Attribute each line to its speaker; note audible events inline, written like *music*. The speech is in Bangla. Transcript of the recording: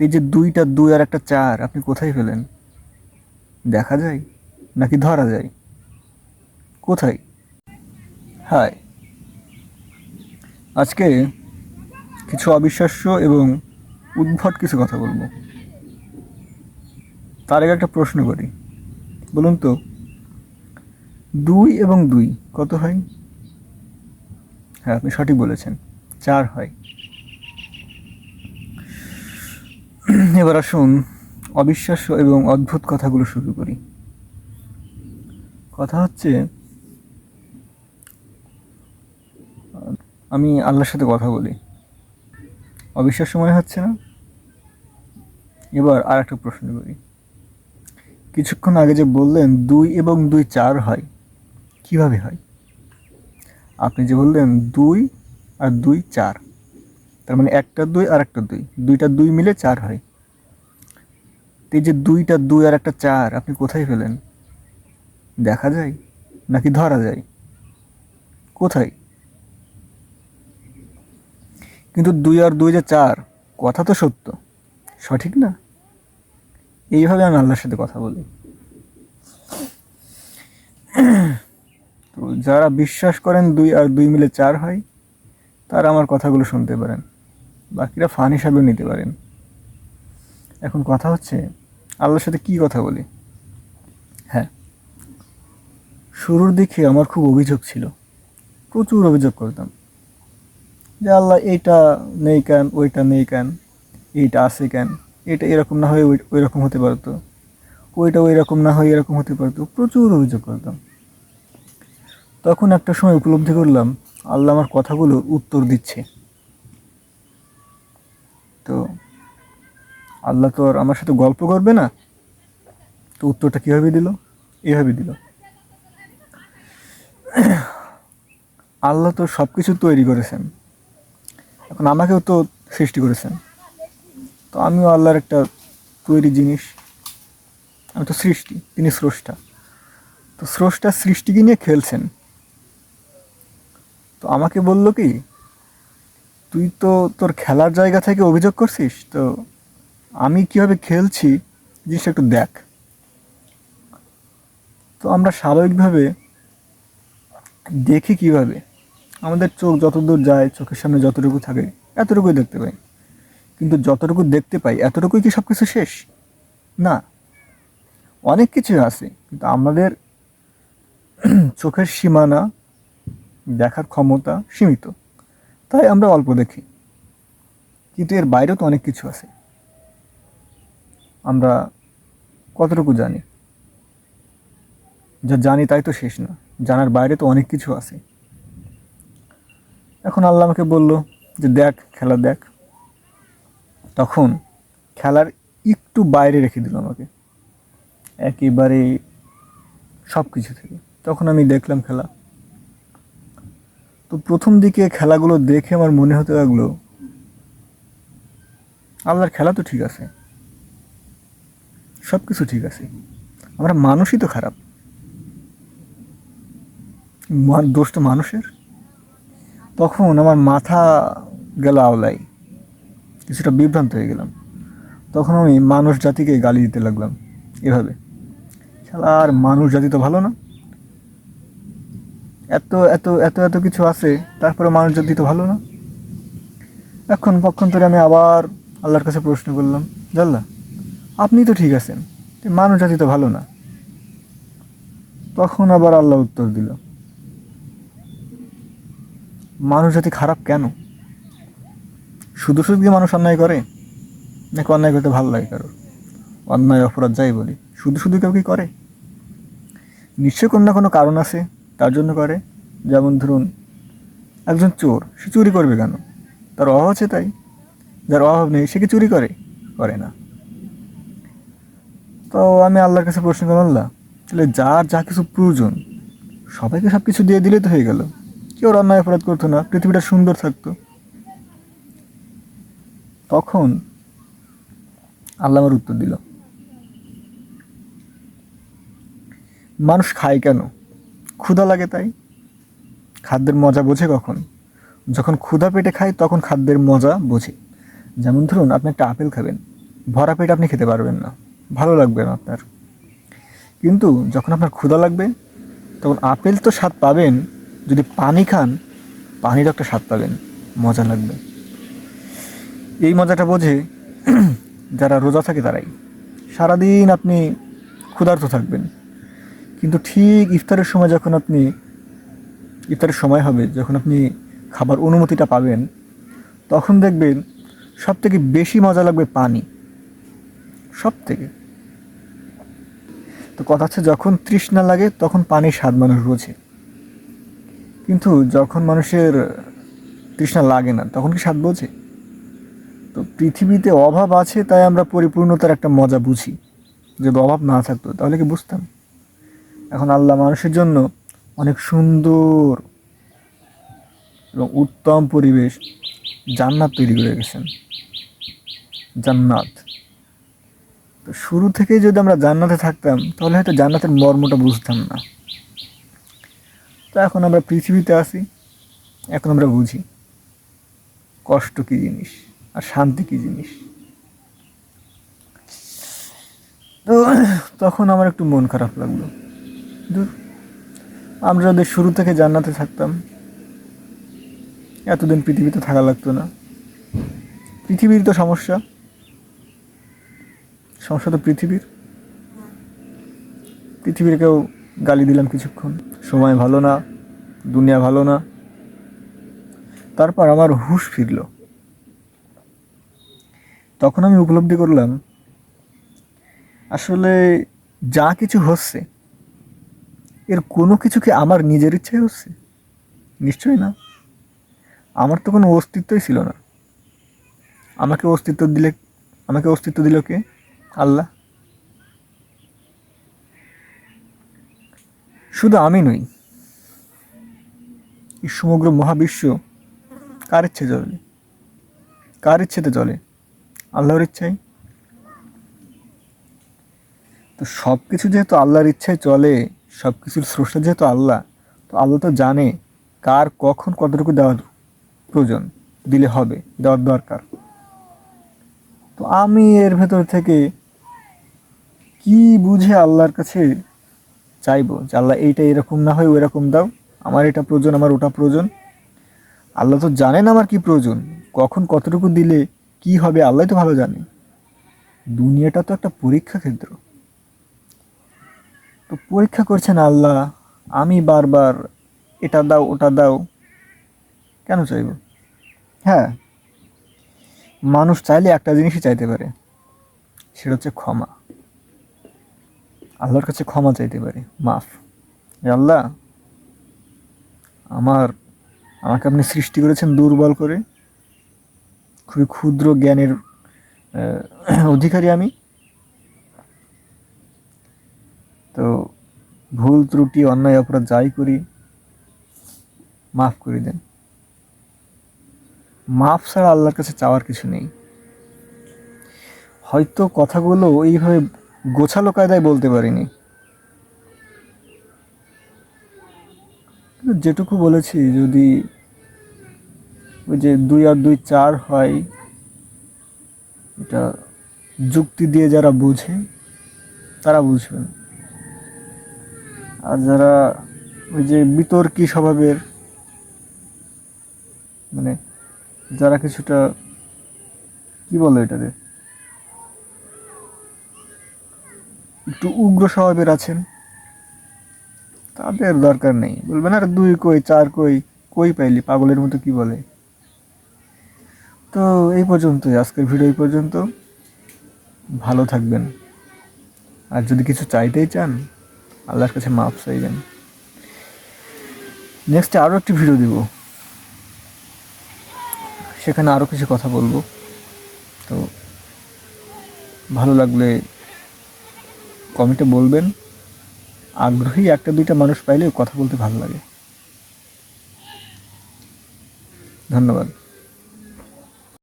Speaker 1: এই যে দুইটা দুই আর একটা চার, আপনি কোথায় পেলেন? দেখা যায় নাকি ধরা যায়? কোথায়? হায় আজকে কিছু অবিশ্বাস্য এবং উদ্ভট কিছু কথা বলব। তার আগে একটা প্রশ্ন করি। বলুন তো, দুই এবং দুই কত হয়? হ্যাঁ আপনি সঠিক বলেছেন, চার হয়। এবার আসুন অবিশ্বাস্য এবং অদ্ভুত কথাগুলো শুরু করি। কথা হচ্ছে, আমি আল্লাহর সাথে কথা বলি। অবিশ্বাস্য মনে হচ্ছে না? এবার আর একটা প্রশ্ন করি। কিছুক্ষণ আগে যে বললেন দুই এবং দুই চার হয়, কীভাবে হয়? আপনি যে বললেন দুই আর দুই চার, তার মানে একটা দুই আর একটা দুই, দুইটা দুই মিলে চার হয়। এই যে দুইটা দুই আর একটা চার, আপনি কোথায় ফেলেন দেখা যায়? নাকি ধরা যায়? কোথায়? কিন্তু দুই আর দুই যে চার, কথা তো সত্য। সঠিক না? এইভাবে আমি আল্লাহর সাথে কথা বলি। তো যারা বিশ্বাস করেন দুই আর দুই মিলে চার হয়, তারা আমার কথাগুলো শুনতে পারেন। বাকিরা ফান হিসাবেও নিতে পারেন। এখন কথা হচ্ছে আল্লাহর সাথে কি কথা বলি? হ্যাঁ। শুরুর দিকে আমার খুব অভিযোগ ছিল। প্রচুর অভিযোগ করতাম। যে আল্লাহ এইটা নেই কেন, ওইটা নেই কেন, এইটা আছে কেন, এটা এরকম না হয়ে ওই রকম হতে পারতো। ওইটা ওই রকম না হয়ে এরকম হতে পারতো। প্রচুর অভিযোগ করতাম। তখন একটা সময় উপলব্ধি করলাম, আল্লাহ আমার কথাগুলো উত্তর দিচ্ছে। তো আল্লাহ তো আর আমার সাথে গল্প করবে না? তো উত্তরটা কীভাবে দিল? এভাবে দিল। আল্লাহ তো সব কিছু তৈরি করেছেন। এখন আমাকেও তো সৃষ্টি করেছেন। তো আমিও আল্লাহর একটা তৈরি জিনিস। আমি তো সৃষ্টি, তিনি স্রষ্টা। তো স্রষ্টা সৃষ্টিকে নিয়ে খেলছেন। তো আমাকে বলল কি, তুই তো তোর খেলার জায়গা থেকে অভিযোগ করছিস, তো আমি কীভাবে খেলছি, জিনিসটা একটু দেখ। তো আমরা স্বাভাবিকভাবে দেখি কীভাবে। আমাদের চোখ যতদূর যায়, চোখের সামনে যতটুকু থাকে, এতটুকুই দেখতে পাই। কিন্তু যতটুকু দেখতে পাই, এতটুকুই কি সব কিছু শেষ? না। অনেক কিছু আছে, কিন্তু আমাদের *clears throat* চোখের সীমানা, দেখার ক্ষমতা সীমিত। তাই আমরা অল্প দেখি। কিন্তু এর বাইরেও তো অনেক কিছু আছে। আমরা কতটুকু জানি? যা জানি তাই তো শেষ না। জানার বাইরে তো অনেক কিছু আছে। এখন আল্লাহ আমাকে বলল যে দেখ, খেলা দেখ। তখন খেলার একটু বাইরে রেখে দিল আমাকে। একেবারে সব কিছু থেকে। তখন আমি দেখলাম খেলা। তো প্রথম দিকে খেলাগুলো দেখে আমার মনে হতে লাগল, আল্লাহর খেলা তো ঠিক আছে। সব কিছু ঠিক আছে। আমরা মানুষই তো খারাপ। দোষ তো মানুষের। তখন আমার মাথা গেল আওলাই কিছুটা বিভ্রান্ত হয়ে গেলাম। তখন আমি মানুষ জাতিকে গালি দিতে লাগলাম এভাবে। আর মানুষ জাতি তো ভালো না। এত এত এত এত কিছু আছে তারপরে মানুষ জাতি তো ভালো না। এখন পক্ষান্তরে আমি আবার আল্লাহর কাছে প্রশ্ন করলাম, জানলা? আপনি তো ঠিক আছেন মানুষ জাতি তো ভালো না। তখন আবার আল্লাহ উত্তর দিল মানুষ জাতি খারাপ কেন? শুধু শুধু মানুষ অন্যায় করে, নাকি অন্যায় করতে ভালো লাগে কারোর? অন্যায়, অপরাধ যাই বলি, শুধু শুধু কেউ কি করে? নিশ্চয় কোনো না কোনো কারণ আছে, তার জন্য করে। যেমন ধরুন, একজন চোর, সে চুরি করবে কেন? তার অভাব আছে তাই। যার অভাব নেই, সে কি চুরি করে? করে না। তো আমি আল্লাহর কাছে প্রশ্ন করলাম, আল্লাহ, তাহলে যার যা কিছু প্রয়োজন, সবাইকে সব কিছু দিয়ে দিলেই তো হয়ে গেল। কেউ আর অন্যায় অপরাধ করতো না, পৃথিবীটা সুন্দর থাকতো। তখন আল্লাহ আমার উত্তর দিল, মানুষ খায় কেন? ক্ষুধা লাগে তাই। খাদ্যের মজা বোঝে কখন? যখন ক্ষুধা পেটে খায়, তখন খাদ্যের মজা বোঝে। যেমন ধরুন, আপনি একটা আপেল খাবেন, ভরা পেট আপনি খেতে পারবেন না। ভালো লাগবে না আপনার। কিন্তু যখন আপনার ক্ষুধা লাগবে, তখন আপেল তো স্বাদ পাবেন। যদি পানি খান পানির একটা স্বাদ পাবেন। মজা লাগবে। এই মজাটা বোঝে *clears throat* যারা রোজা থাকে তারাই। সারাদিন আপনি ক্ষুধার্ত থাকবেন। কিন্তু ঠিক ইফতারের সময় যখন আপনি, ইফতারের সময় হবে, যখন আপনি খাবার অনুমতিটা পাবেন, তখন দেখবেন সব থেকে বেশি মজা লাগবে পানি। সব থেকে তো কথা হচ্ছে যখন তৃষ্ণা লাগে, তখন পানির স্বাদ মানুষ বোঝে। কিন্তু যখন মানুষের তৃষ্ণা লাগে না, তখন কি স্বাদ বোঝে? তো পৃথিবীতে অভাব আছে, তাই আমরা পরিপূর্ণতার একটা মজা বুঝি। যদি অভাব না থাকতো, তাহলে কি বুঝতাম? এখন আল্লাহ মানুষের জন্য অনেক সুন্দর এবং উত্তম পরিবেশ জান্নাত তৈরি করে গেছেন জান্নাত। তো শুরু থেকেই যদি আমরা জান্নাতে থাকতাম, তাহলে হয়তো জান্নাতের মর্মটা বুঝতাম না। তো এখন আমরা পৃথিবীতে আসি এখন আমরা বুঝি কষ্ট কী জিনিস আর শান্তি কী জিনিস। তো তখন আমার একটু মন খারাপ লাগল। আমরা যদি শুরু থেকে জান্নাতে থাকতাম, এতদিন পৃথিবীতে থাকা লাগতো না। পৃথিবীর তো সমস্যা। সমস্যা তো পৃথিবীর। পৃথিবীর কেউ গালি দিলাম কিছুক্ষণ। সময় ভালো না, দুনিয়া ভালো না। তারপর আমার হুশ ফিরল। তখন আমি উপলব্ধি করলাম, আসলে যা কিছু হচ্ছে, এর কোনো কিছু কি আমার নিজের ইচ্ছায় হচ্ছে? নিশ্চয়ই না। আমার তো কোনো অস্তিত্বই ছিল না। আমাকে অস্তিত্ব দিলে, আমাকে অস্তিত্ব দিল কে? আল্লাহ। শুধু আমি নই, এই সমগ্র মহাবিশ্ব কার ইচ্ছে চলে কার ইচ্ছেতে চলে আল্লাহর ইচ্ছাই তো সব কিছু যেহেতু আল্লাহর ইচ্ছায় চলে সব কিছুর স্রষ্টা যেহেতু আল্লাহ, তো আল্লাহ তো জানে কার কখন কতটুকু দেওয়ার প্রয়োজন, দিলে হবে, দেওয়ার দরকার। তো আমি এর ভেতর থেকে কি বুঝে আল্লাহর কাছে চাইব যে আল্লাহ এইটা এরকম না হয়, ওইরকম দাও। আমার এটা প্রয়োজন, আমার ওটা প্রয়োজন। আল্লাহ তো জানেন আমার কি প্রয়োজন। কখন কতটুকু দিলে কি হবে, আল্লাহ তো ভালো জানে। দুনিয়াটা তো একটা পরীক্ষা ক্ষেত্র তো পরীক্ষা করছেন আল্লাহ, আমি বারবার এটা দাও, ওটা দাও, কেন চাইব? হ্যাঁ মানুষ চাইলে একটা জিনিসই চাইতে পারে, সেটা হচ্ছে ক্ষমা। আল্লাহর কাছে ক্ষমা চাইতে পারি। মাফ। আল্লাহ, আমার, আমাকে আপনি সৃষ্টি করেছেন দুর্বল করে। খুবই ক্ষুদ্র জ্ঞানের অধিকারী আমি। তো ভুল ত্রুটি, অন্যায়, অপরাধ যাই করি, মাফ করে দেন। মাফ ছাড়া আল্লাহর কাছে চাওয়ার কিছু নেই। হয়তো কথাগুলো এইভাবে গোছালো কায়দায় বলতে পারিনি। যেটুকু বলেছি, যদি ওই যে দুই আর দুই চার হয়, এটা যুক্তি দিয়ে যারা বোঝে, তারা বুঝবেন। আর যারা ওই যে বিতর্কী স্বভাবের মানে যারা কিছুটা, কি বলে এটারে একটু উগ্র স্বভাবের আছেন। তাদের দরকার নেই। বলবেন, আর দুই কই, চার কই কই পাইলি? পাগলের মতো কি বলে? তো এই পর্যন্তই। আজকের ভিডিও এই পর্যন্ত। ভালো থাকবেন। আর যদি কিছু চাইতেই চান, আল্লাহর কাছে মাপ চাইবেন। নেক্সটে আরও একটি ভিডিও দিব। সেখানে আরও কিছু কথা বলব। তো ভালো লাগলে কমেন্টে বলবেন আগ্রহী একটা দুইটা মানুষ পাইলে কথা বলতে ভালো লাগে। ধন্যবাদ।